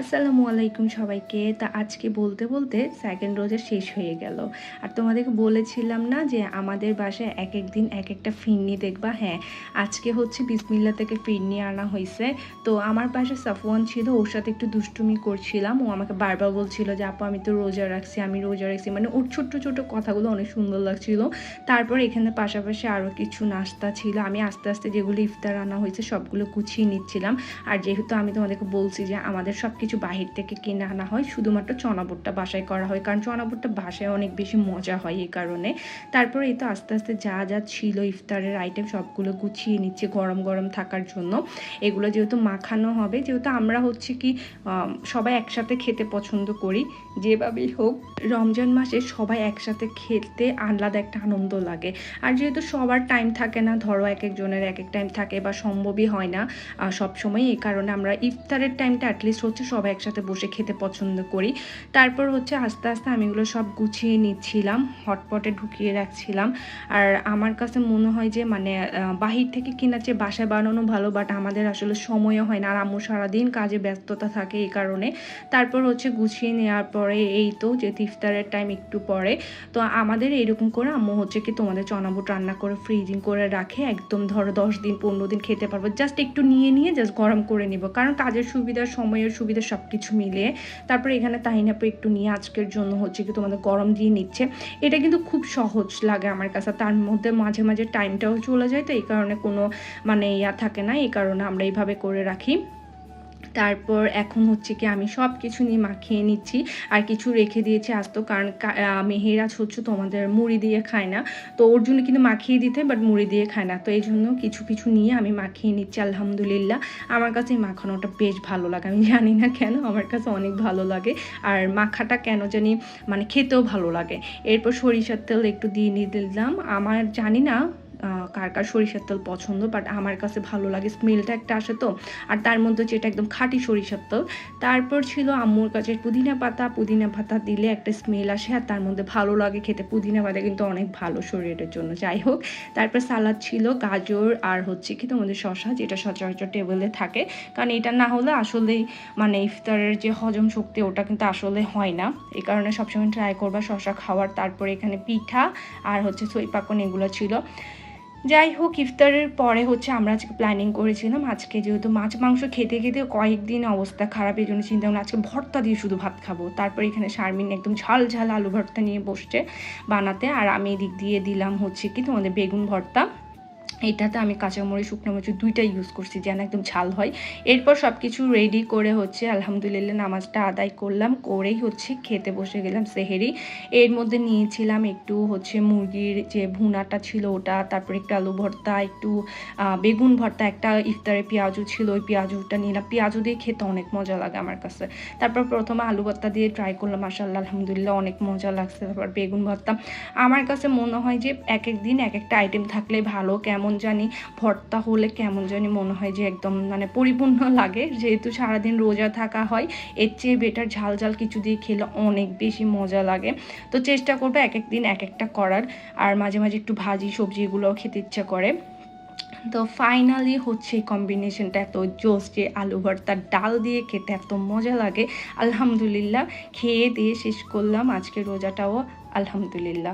আসসালামু আলাইকুম সবাইকে। তা আজকে বলতে বলতে সেকেন্ড রোজা শেষ হয়ে গেল। আর তোমাদেরকে বলেছিলাম না যে আমাদের বাসায় এক এক দিন এক একটা ফিরনি দেখবা? হ্যাঁ আজকে হচ্ছে বিসমিল্লা থেকে ফিরনি আনা হয়েছে তো আমার পাশে সাফওয়ান ছিল, ওর সাথে একটু দুষ্টুমি করছিলাম। ও আমাকে বারবার বলছিল যে, আপু, আমি তো রোজা রাখছি, আমি রোজা রাখছি। মানে ওর ছোট্ট ছোট কথাগুলো অনেক সুন্দর লাগছিল। তারপর এখানে পাশাপাশি আরও কিছু নাস্তা ছিল। আমি আস্তে আস্তে যেগুলো ইফতার আনা হয়েছে সবগুলো গুছিয়ে নিচ্ছিলাম। আর যেহেতু আমি তোমাদেরকে বলছি যে, আমাদের সব কিছু বাহির থেকে কিনে আনা হয়। শুধুমাত্র চনাবুটটা বাসায় করা হয়, কারণ চনাবুটটা বাসায় অনেক বেশি মজা হয় এই কারণে। তারপরে এই তো আস্তে আস্তে যা যা ছিল ইফতারের আইটেম সবগুলো গুছিয়ে নিচ্ছে গরম গরম থাকার জন্য। এগুলো যেহেতু মাখানো হবে, যেহেতু আমরা হচ্ছে কি সবাই একসাথে খেতে পছন্দ করি, যেভাবেই হোক, রমজান মাসে সবাই একসাথে খেতে আলাদা একটা আনন্দ লাগে। আর যেহেতু সবার টাইম থাকে না, ধরো এক একজনের এক এক টাইম থাকে বা সম্ভবই হয় না সব সময় এই কারণে আমরা ইফতারের টাইমটা অ্যাটলিস্ট হচ্ছে সবাই একসাথে বসে খেতে পছন্দ করি। তারপর হচ্ছে আস্তে আস্তে আমি এগুলো সব গুছিয়ে নিচ্ছিলাম, হটপটে ঢুকিয়ে রাখছিলাম। আর আমার কাছে মনে হয় যে মানে বাহির থেকে কেনার চেয়ে বাসায় বানানো ভালো বাট আমাদের আসলে সময়ও হয় না। আর আম্মু সারাদিন কাজে ব্যস্ততা থাকে এই কারণে। তারপর হচ্ছে গুছিয়ে নেওয়ার পরে এই তো যে, ইফতারের টাইম একটু পরে। তো আমাদের এরকম করে আম্মু হচ্ছে কি তোমাদের চনাবুট রান্না করে ফ্রিজিং করে রাখে। একদম ধরো দশ দিন, পনেরো দিন খেতে পারব। জাস্ট একটু নিয়ে নিয়ে জাস্ট গরম করে নিব। কারণ কাজের সুবিধা, সময়ের সুবিধা সব কিছু মিলিয়ে তারপরে এখানে তাহিনাপে একটু নিয়ে আজকের জন্য হচ্ছে কি তোমাদের গরম দিয়ে নিচ্ছে। এটা কিন্তু খুব সহজ লাগে আমার কাছে। তার মধ্যে মাঝে মাঝে টাইমটাও চলে যায়, তো এই কারণে কোনো মানে ইয়া থাকে না, এই কারণে আমরা এইভাবে করে রাখি। তারপর এখন হচ্ছে কি আমি সব কিছু নিয়ে মাখিয়ে নিচ্ছি। আর কিছু রেখে দিয়েছি আস্ত কারণ মেহেরাজ হচ্ছে তোমাদের মুড়ি দিয়ে খায় না। তো ওর জন্য কিন্তু মাখিয়ে দিতে বাট মুড়ি দিয়ে খায় না। তো এই জন্য কিছু কিছু নিয়ে আমি মাখিয়ে নিচ্ছি, আলহামদুলিল্লাহ। আমার কাছে এই মাখানোটা বেশ ভালো লাগে। আমি জানি না কেন, আমার কাছে অনেক ভালো লাগে। আর মাখাটা কেন জানি মানে খেতেও ভালো লাগে। এরপর সরিষার তেল একটু দিয়ে নিয়ে দিলাম আমার জানি না কার কার সরিষার তেল পছন্দ বাট আমার কাছে ভালো লাগে। স্মেলটা একটা আসে তো, আর তার মধ্যে যেটা একদম খাঁটি সরিষার তেল। তারপর ছিল আম্মুর কাছে পুদিনা পাতা পুদিনা পাতা দিলে একটা স্মেল আসে, আর তার মধ্যে ভালো লাগে খেতে। পুদিনা পাতা কিন্তু অনেক ভালো শরীরের জন্য। যাই হোক, তারপর সালাদ ছিল গাজর আর হচ্ছে কি তোমাদের শশা যেটা সচরাচর টেবিলে থাকে। কারণ এটা না হলে আসলেই মানে ইফতারের যে হজম শক্তি, ওটা কিন্তু আসলে হয় না। এই কারণে সবসময় ট্রাই করবা শশা খাওয়ার। তারপরে এখানে পিঠা আর হচ্ছে সই পাকন এগুলো ছিল। যাই হোক ইফতারের পরে হচ্ছে আমরা আজকে প্ল্যানিং করেছিলাম, আজকে যেহেতু মাছ, মাংস খেতে খেতে কয়েকদিন অবস্থা খারাপ, এই জন্য চিন্তা করলাম আজকে ভর্তা দিয়ে শুধু ভাত খাব। তারপর এখানে শারমিন একদম ঝাল ঝাল আলু ভর্তা নিয়ে বসছে বানাতে, আর আমি এদিক দিয়ে দিলাম হচ্ছে কি তোমাদের বেগুন ভর্তা। এটাতে আমি কাঁচামরিচ, শুকনো মরিচ দুইটাই ইউজ করছি, যেন একদম ঝাল হয়। এরপর সব কিছু রেডি করে হচ্ছে, আলহামদুলিল্লাহ নামাজটা আদায় করলাম, করেই হচ্ছে খেতে বসে গেলাম সেহেরি। এর মধ্যে নিয়েছিলাম একটু হচ্ছে মুরগির যে ভুনাটা ছিল ওটা, তারপর একটু আলু ভর্তা, একটু বেগুন ভর্তা, একটা ইফতারে পেঁয়াজু ছিল, ওই পেঁয়াজুটা নিলাম। পেঁয়াজু দিয়ে খেতে অনেক মজা লাগে আমার কাছে। তারপর প্রথমে আলু ভর্তা দিয়ে ট্রাই করলাম মাসাল্লাহ আলহামদুলিল্লাহ অনেক মজা লাগছে। তারপর বেগুন ভর্তা। আমার কাছে মনে হয় যে এক এক দিন এক একটা আইটেম থাকলে ভালো কেমন জানি, ভর্তা হলে কেমন জানি মনে হয় যে একদম মানে পরিপূর্ণ লাগে। যেহেতু সারাদিন রোজা থাকা হয়, এর চেয়ে বেটার ঝাল ঝাল কিছু দিয়ে খেলে অনেক বেশি মজা লাগে। তো চেষ্টা করব এক এক দিন এক একটা করার। আর মাঝে মাঝে একটু ভাজি সবজি এগুলোও খেতে ইচ্ছা করে। তো ফাইনালি হচ্ছে এই কম্বিনেশনটা এত জোস যে আলু ভর্তার ডাল দিয়ে খেতে এত মজা লাগে। আলহামদুলিল্লাহ, খেয়ে দিয়ে শেষ করলাম। আজকে রোজাটাও আলহামদুলিল্লাহ।